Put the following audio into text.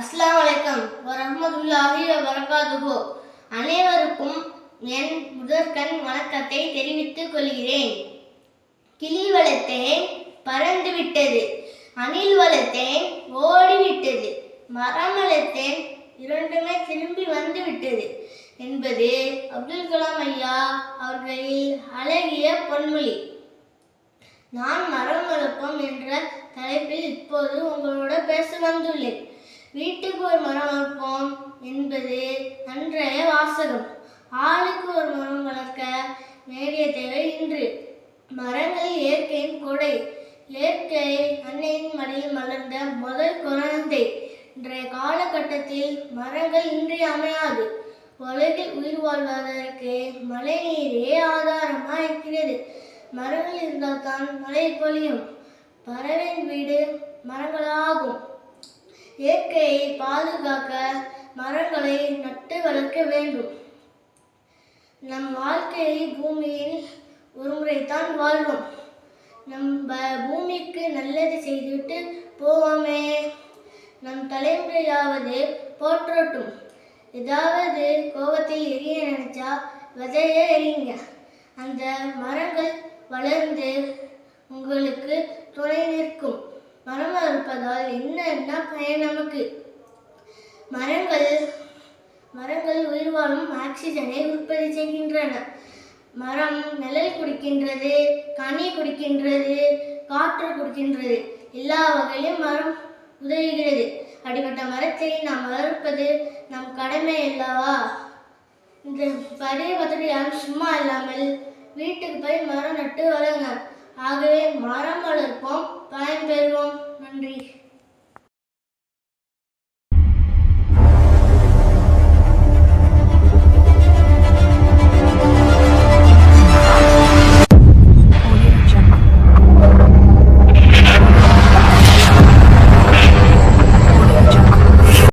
அஸ்லாம் அலைக்கம். வரமதுல்லாஹி வரகாதுகோ அனைவருக்கும் என் முதற்கண் வணக்கத்தை தெரிவித்துக் கொள்கிறேன். கிளி வளர்த்தேன் பறந்து விட்டது அணில் வளர்த்தேன் ஓடிவிட்டது. மரம் வளர்த்தேன் இரண்டுமே திரும்பி வந்து விட்டது என்பது அப்துல் கலாம் ஐயா அவர்களில் அழகிய பொன்மொழி. நான் மரம் வளர்ப்போம் என்ற தலைப்பில் இப்போது உங்களோட பேச வந்துள்ளேன். வீட்டுக்கு ஒரு மரம் வளர்ப்போம் என்பது அன்றைய வாசகம். ஆளுக்கு ஒரு மரம் வளர்க்க நேரிய தேவை இன்று. மரங்கள் இயற்கையின் கொடை. இயற்கை அன்னையின் மடியில் மலர்ந்த முதல் குழந்தை. இன்றைய காலகட்டத்தில் மரங்கள் இன்றியமையாது உலகில் உயிர் வாழ்வதற்கு மழை நீரே ஆதாரமாக இருக்கிறது மரங்கள் இருந்தால் தான் மழை பொழியும். பறவையின் வீடு மரங்களாகும். இயற்கையை பாதுகாக்க மரங்களை நட்டு வளர்க்க வேண்டும். நம் வாழ்க்கையை பூமியில் ஒருமுறைத்தான் வாழ்வோம். நம்ம பூமிக்கு நல்லது செய்துவிட்டு போவோமே. நம் தலைமுறையாவது போற்றட்டும். ஏதாவது கோபத்தை எரிய நினைச்சா விதைய எறிங்க. அந்த மரங்கள் வளர் என்ன பயன் நமக்கு? மரங்கள் மரங்கள் உயிர் வாழும் ஆக்சிஜனை உற்பத்தி செய்கின்றன. மரம் நிழல் குடிக்கின்றது கனி குடிக்கின்றது காற்று குடிக்கின்றது. எல்லா வகையிலும் மரம் உதவுகிறது. அப்படிப்பட்ட மரத்தை நாம் வளர்ப்பது நம் கடமை அல்லவா? இந்த பழைய பத்திரி யாரும் சும்மா இல்லாமல் வீட்டுக்கு போய் மரம் நட்டு வளருங்க ஆகவே மரம் வளர்ப்போம் பயன்பெறும்